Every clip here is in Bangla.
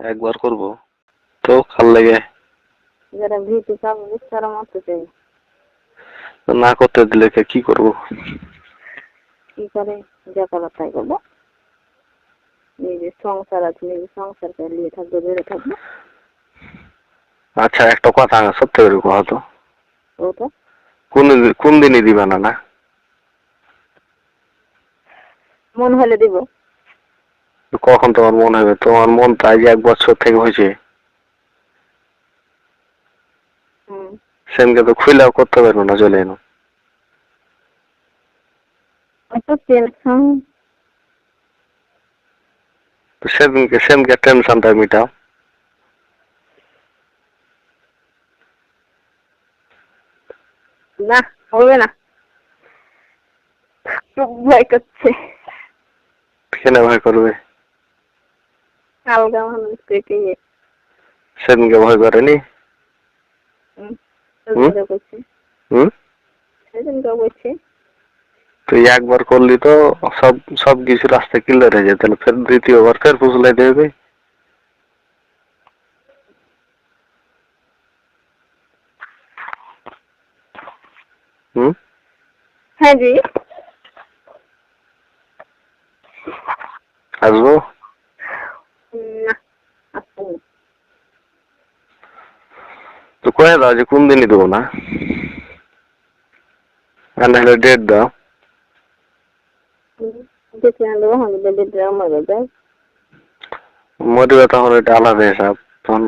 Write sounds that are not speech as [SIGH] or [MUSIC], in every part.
একবার করব। তো কাল লেগে যারা ভীতি কাজ তারা মতো চাই। না করতে দিলে কে কি করব? কি করে? যা করার তাই করব। নিজের সংসার আছে নিজের সংসারকে নিয়ে থাকবে বেড়ে থাকবে। আচ্ছা একটা কথা সত্যি করে কথা তো। কোন কোন দিনই দিবা না না? মন হলে দিব। কখন তোমার মন হবে? তোমার মন তো আজ এক বছর থেকে হয়েছে। হুম। সেদিনকে তো খুলেও করতে পারব না চলে এনো। তো সেদিনকে সেদিনকে টেনশনটা মিটাও। না হবে না। খুব ভয় করছে। কেন ভয় করবে? আলগা মানুষকে কে সেদিনকে ভয় করেনি? হুম? করছে হুম? সেদিনকে বলছে। তুই একবার করলি তো সব সব কিছু রাস্তা ক্লিয়ার হয়ে যায়। তাহলে ফের দ্বিতীয়বার ফের ফুসলাই দেবে। হুম? হ্যাঁ জি। আসব না আসুন তো দাও যে কোন দিনই দেবো না। আর ডেট দাও। মরিবে তখন এটা আলাদা হিসাব। তখন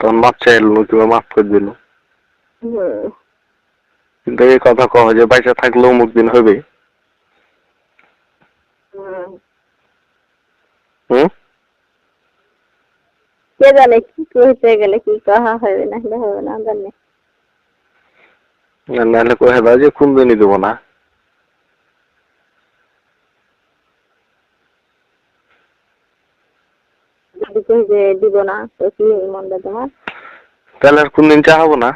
তখন মাপ চাইল কিংবা মাফ করে দিল। কিন্তু এই কথা কহ যে বাইসা থাকলেও অমুক দিন হবে হুম? কে জানে কি কইতে গেলে কি কাহা হবে না হবে না জানি। আর নাহলে যে কোন দিনই দেবো না। যে দিব না তো কি মনটা তোমার? তাহলে আর কোন দিন চাহাবো না?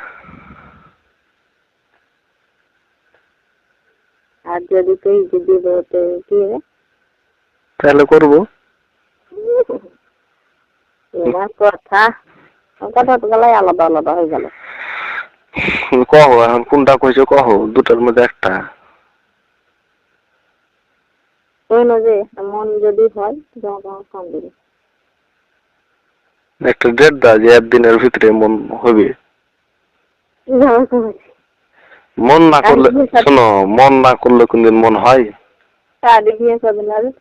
আর যদি কই যে দিব তো কি হবে তাহলে করব। [LAUGHS] হয়ে এখন, কোনটা কইছো দুটার মধ্যে একটা। মন হয় একটা ডেট দাও যে একদিনের ভিতরে মন হবে। মন না করলে শোনো, মন না করলে কোনদিন মন হয়?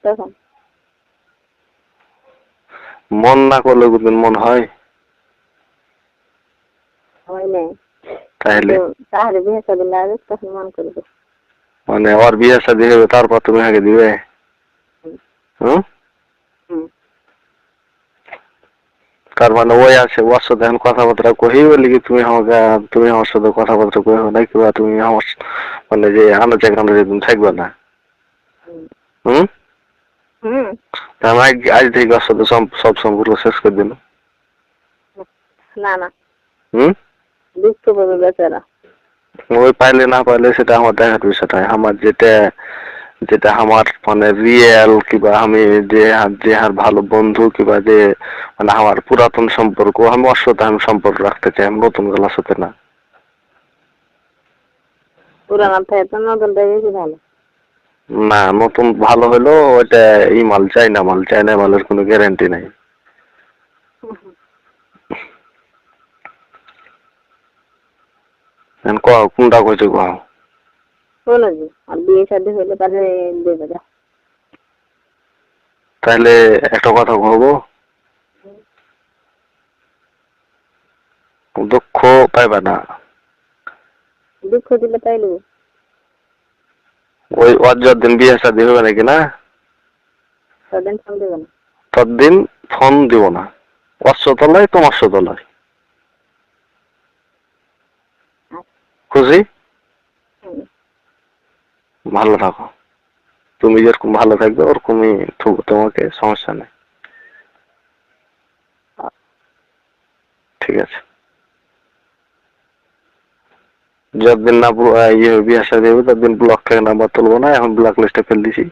তখন মন না করলে কোনদিন মন হয়। হয় নাই। তাহলে। তাহলে বিয়ে করবেন না তখন মন করবে। মানে ওর বিয়ে শাদী হবে তারপর তুমি আগে দিবে। হুম। তার মানে ওই আছে ওর সাথে এখন কথাবার্তা কহি বলি কি তুমি আমাকে তুমি আমার সাথে কথাবার্তা কহি না কিংবা তুমি আমার মানে যে আনাচে কানাচে তুমি থাকবে না। হুম। হুম। হুম আমি আজ- থেকে ওর সাথে সব- সব সম্পর্ক শেষ করে দিল। না না। হুম? দুঃখ পাবে বেচারা। ওই পাইলে না পাইলে সেটা আমার দেখার বিষয়টা আমার যেটা যেটা আমার মানে রিয়েল কিংবা আমি যে যে আর ভালো বন্ধু কিবা যে মানে আমার পুরাতন সম্পর্ক আমি ওর সাথে আমি সম্পর্ক রাখতে চাই আমি নতুন গলার সাথে না। পুরানো বেশি ভালো না নতুন ভালো হলো ওইটা ই মাল চাই না মাল চাই না মালের কোনো গ্যারান্টি নাই। এখন কও কোনটা কইছো কও? হলো যে আর বিয়ে শাদী হলে তাহলে দেবে যা। তাহলে একটা কথা কহবো দুঃখ পাইবা না। দুঃখ দিলে পাইলু ওই ওর যতদিন বিয়ে শাদী হবে নাকি না? তাদের ফোন দেবে না। ততদিন ফোন দিব না। ওর তলায় তোমার তলায় খুশি? ভালো থাকো। তুমি যেরকম ভালো থাকবে ওরকমই তোমাকে সমস্যা নেই। ঠিক আছে। যতদিন না ইয়ে বিয়ে শাদী হবে ততদিন ব্লক থেকে নাম্বার তুলবো না, এখন ব্লক লিস্টে ফেল দিছি।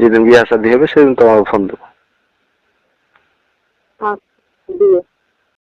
যেদিন বিয়ে শাদী হবে, সেদিন তোমার ফোন দেবো। আচ্ছা